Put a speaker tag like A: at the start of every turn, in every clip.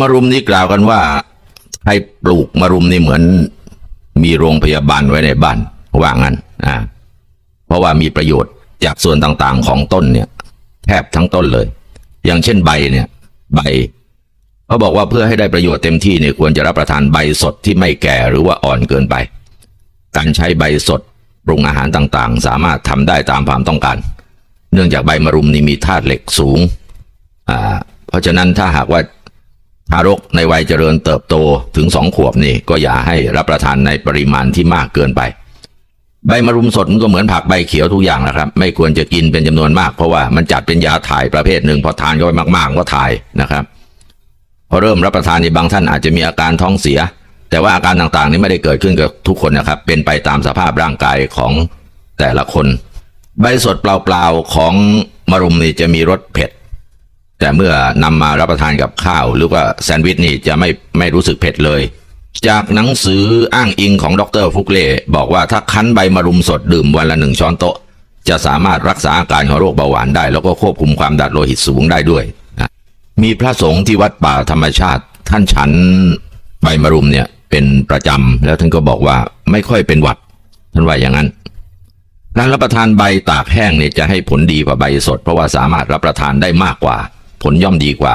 A: มะรุมนี่กล่าวกันว่าให้ปลูกมะรุมนี่เหมือน มีโรงพยาบาลไว้ในบ้านว่างั้นอ่าเพราะว่ามีประโยชน์จากส่วนต่างๆของต้นเนี่ย แทบทั้งต้นเลย อย่างเช่นใบเนี่ย ใบเขาบอกว่าเพื่อให้ได้ประโยชน์เต็มที่เนี่ยควรจะรับประทานใบสดที่ไม่แก่หรือว่าอ่อนเกินไป การใช้ใบสดปรุงอาหารต่างๆ สามารถทำได้ตามความต้องการ เนื่องจากใบมะรุมนี่มีธาตุเหล็กสูงอ่าเพราะฉะนั้นถ้าหากว่า ทารกในวัยเจริญเติบโตถึงสองขวบนี่ก็อย่าให้รับประทานในปริมาณที่มากเกินไป ใบมะรุมสดมันก็เหมือนผักใบเขียวทุกอย่างนะครับ ไม่ควรจะกินเป็นจำนวนมากเพราะว่ามันจัดเป็นยาถ่ายประเภทหนึ่งพอทานเข้าไปมากๆก็ถ่ายนะครับ พอเริ่มรับประทานในบางท่านอาจจะมีอาการท้องเสีย แต่ว่าอาการต่างๆ นี้ไม่ได้เกิดขึ้นกับทุกคนนะครับ เป็นไปตามสภาพร่างกายของแต่ละคน ใบสดเปล่าๆของมะรุมนี่จะมีรสเผ็ด แต่เมื่อนำมารับประทานกับข้าว หรือว่าแซนด์วิชนี่จะไม่ไม่รู้สึกเผ็ดเลย จากหนังสืออ้างอิงของดรฟุกเล่บอกว่าถ้าคั้นใบมะรุมสดดื่มวันละหนึ่งช้อนโต๊ะ จะสามารถรักษาอาการของโรคเบาหวานได้ แล้วก็ควบคุมความดันโลหิตสูงได้ด้วยนะมีพระสงฆ์ที่วัดป่าธรรมชาติ ท่านฉันใบมะรุมเนี่ยเป็นประจำแล้วท่านก็บอกว่าไม่ค่อยเป็นหวัด ท่านว่าอย่างนั้นการรับประทานใบตากแห้งเนี่ยจะให้ผลดีกว่าใบสด เพราะว่าสามารถรับประทานได้มากกว่า ผลย่อมดีกว่า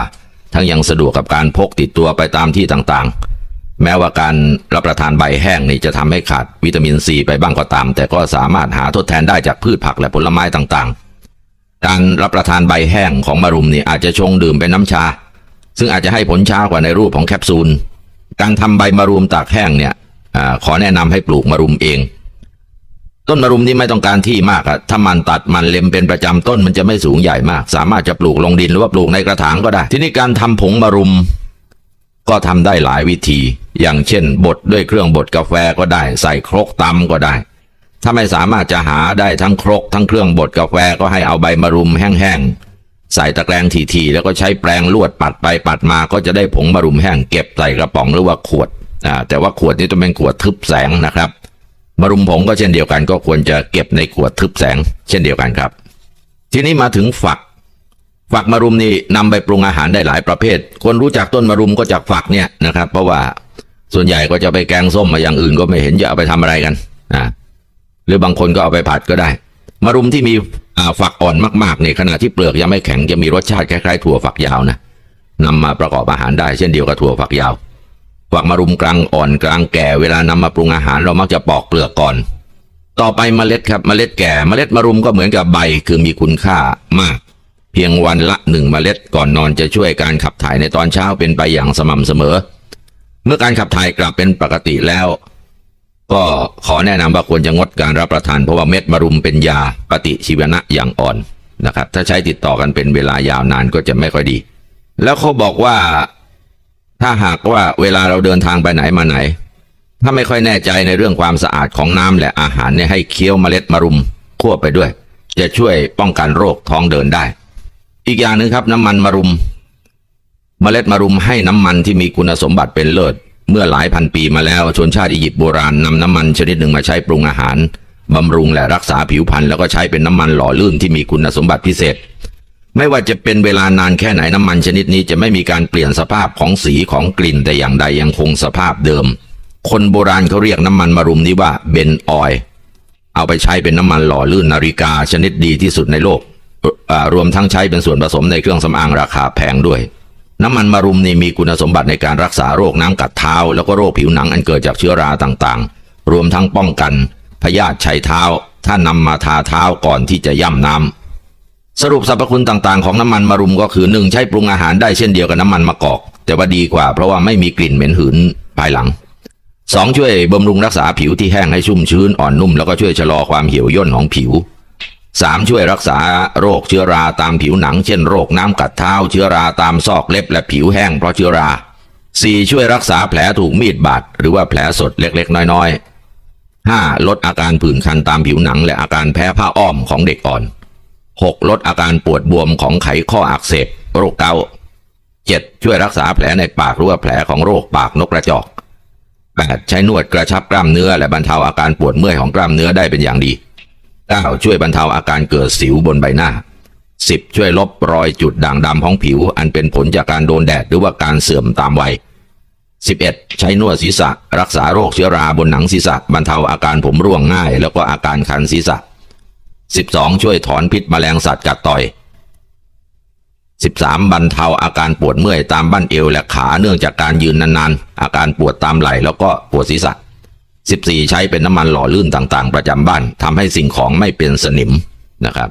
A: ทั้งยังสะดวกกับการพกติดตัวไปตามที่ต่างๆ แม้ว่าการรับประทานใบแห้งนี่จะทำให้ขาดวิตามินซีไปบ้างก็ตาม แต่ก็สามารถหาทดแทนได้จากพืชผักและผลไม้ต่างๆ การรับประทานใบแห้งของมะรุมนี่อาจจะชงดื่มเป็นน้ำชา ซึ่งอาจจะให้ผลช้ากว่าในรูปของแคปซูล การทำใบมะรุมตากแห้งเนี่ยอขอแนะนำให้ปลูกมะรุมเอง ต้นมะรุมนี่ไม่ต้องการที่มากอะถ้ามันตัดมันเล็มเป็นประจำต้นมันจะไม่สูงใหญ่มาก สามารถจะปลูกลงดินหรือว่าปลูกในกระถางก็ได้ ทีนี้การทำผงมะรุม ก็ทำได้หลายวิธี อย่างเช่นบดด้วยเครื่องบดกาแฟก็ได้ ใส่ครกตำก็ได้ ถ้าไม่สามารถจะหาได้ทั้งครก ทั้งเครื่องบดกาแฟก็ให้เอาใบมะรุมแห้งๆใส่ตะแกรงทีๆแล้วก็ใช้แปรงลวดปัดไปปัดมาก็จะได้ผงมะรุมแห้งเก็บใส่กระป๋องหรือว่าขวดอ่าแต่ว่าขวดนี้ต้องเป็นขวดทึบแสงนะครับ มรุมผงก็เช่นเดียวกันก็ควรจะเก็บในขวดทึบแสง เช่นเดียวกันครับ ทีนี้มาถึงฝัก ฝักมะรุมนี่นำไปปรุงอาหารได้หลายประเภท คนรู้จักต้นมะรุมก็จากฝักเนี่ยนะครับ เพราะว่าส่วนใหญ่ก็จะไปแกงส้มมาอย่างอื่นก็ไม่เห็นจะเอาไปทำอะไรกันอ่าหรือบางคนก็เอาไปผัดก็ได้มะรุมที่มีฝักอ่อนมากๆเนี่ยขณะที่เปลือกยังไม่แข็งจะมีรสชาติคล้ายๆถั่วฝักยาวนะนำมาประกอบอาหารได้เช่นเดียวกับถั่วฝักยาว ฝักมะรุมกลางอ่อนกลางแก่เวลานำมาปรุงอาหารเรามักจะปอกเปลือกก่อน ต่อไปเมล็ดครับเมล็ดแก่เมล็ดมะรุมก็เหมือนกับใบคือมีคุณค่ามาก เพียงวันละหนึ่งเมล็ดก่อนนอนจะช่วยการขับถ่ายในตอนเช้าเป็นไปอย่างสม่ำเสมอ เมื่อการขับถ่ายกลับเป็นปกติแล้ว ก็ขอแนะนำว่าควรจะงดการรับประทานเพราะว่าเม็ดมะรุมเป็นยาปฏิชีวนะอย่างอ่อนนะครับถ้าใช้ติดต่อกันเป็นเวลายาวนานก็จะไม่ค่อยดี แล้วเขาบอกว่า ถ้าหากว่าเวลาเราเดินทางไปไหนมาไหน ถ้าไม่ค่อยแน่ใจในเรื่องความสะอาดของน้ำและอาหารเนี่ยให้เคี้ยวเมล็ดมะรุมควบไปด้วย จะช่วยป้องกันโรคท้องเดินได้ อีกอย่างหนึ่งครับน้ำมันมะรุมเมล็ดมะรุมให้น้ำมันที่มีคุณสมบัติเป็นเลิศเมื่อหลายพันปีมาแล้วชนชาติอียิปต์โบราณนำน้ำมันชนิดหนึ่งมาใช้ปรุงอาหารบำรุงและรักษาผิวพรรณแล้วก็ใช้เป็นน้ำมันหล่อลื่นที่มีคุณสมบัติพิเศษ ไม่ว่าจะเป็นเวลานานแค่ไหนน้ำมันชนิดนี้จะไม่มีการเปลี่ยนสภาพของสีของกลิ่นแต่อย่างใดยังคงสภาพเดิม คนโบราณเขาเรียกน้ำมันมะรุมนี้ว่าเบนออยล์เอาไปใช้เป็นน้ำมันหล่อลื่นนาฬิกาชนิดดีที่สุดในโลก รวมทั้งใช้เป็นส่วนผสมในเครื่องสำอางราคาแพงด้วย น้ำมันมะรุมนี่มีคุณสมบัติในการรักษาโรคน้ำกัดเท้า แล้วก็โรคผิวหนังอันเกิดจากเชื้อราต่างๆ รวมทั้งป้องกันพยาธิชัยเท้า ถ้านำมาทาเท้าก่อนที่จะย่ำน้ำ สรุปสรรพคุณต่างๆของน้ำมันมะรุมก็คือหนึ่งใช้ปรุงอาหารได้เช่นเดียวกับน้ำมันมะกอก แต่ว่าดีกว่าเพราะว่าไม่มีกลิ่นเหม็นหืนภายหลังสองช่วยบำรุงรักษาผิวที่แห้งให้ชุ่มชื้นอ่อนนุ่มแล้วก็ช่วยชะลอความเหี่ยวย่นของผิวสามช่วยรักษาโรคเชื้อราตามผิวหนัง เช่นโรคน้ำกัดเท้า เชื้อราตามซอกเล็บและผิวแห้งเพราะเชื้อราสี่ช่วยรักษาแผลถูกมีดบาดหรือว่าแผลสดเล็กๆ น้อยๆห้าลดอาการผื่นคันตามผิวหนัง และอาการแพ้ผ้าอ้อมของเด็กอ่อน 6. ลดอาการปวดบวมของไขข้ออักเสบโรคเกาต์ 7. ช่วยรักษาแผลในปากหรือว่าแผลของโรคปากนกกระจอก 8. ใช้นวดกระชับกล้ามเนื้อและบรรเทาอาการปวดเมื่อยของกล้ามเนื้อได้เป็นอย่างดี 9. ช่วยบรรเทาอาการเกิดสิวบนใบหน้า 10 ช่วยลบรอยจุดด่างดำของผิว อันเป็นผลจากการโดนแดดหรือว่าการเสื่อมตามวัย 11. ใช้นวดศีรษะ รักษาโรคเชื้อราบนหนังศีรษะบรรเทาอาการผมร่วงง่าย แล้วก็อาการคันศีรษะ 12. ช่วยถอนพิษแมลงสัตว์กัดต่อย 13. บรรเทาอาการปวดเมื่อยตามบั้นเอวและขาเนื่องจากการยืนนานๆ อาการปวดตามไหล่แล้วก็ปวดศีรษะ 14. ใช้เป็นน้ำมันหล่อลื่นต่างๆ ประจำบ้านทำให้สิ่งของไม่เป็นสนิมนะครับ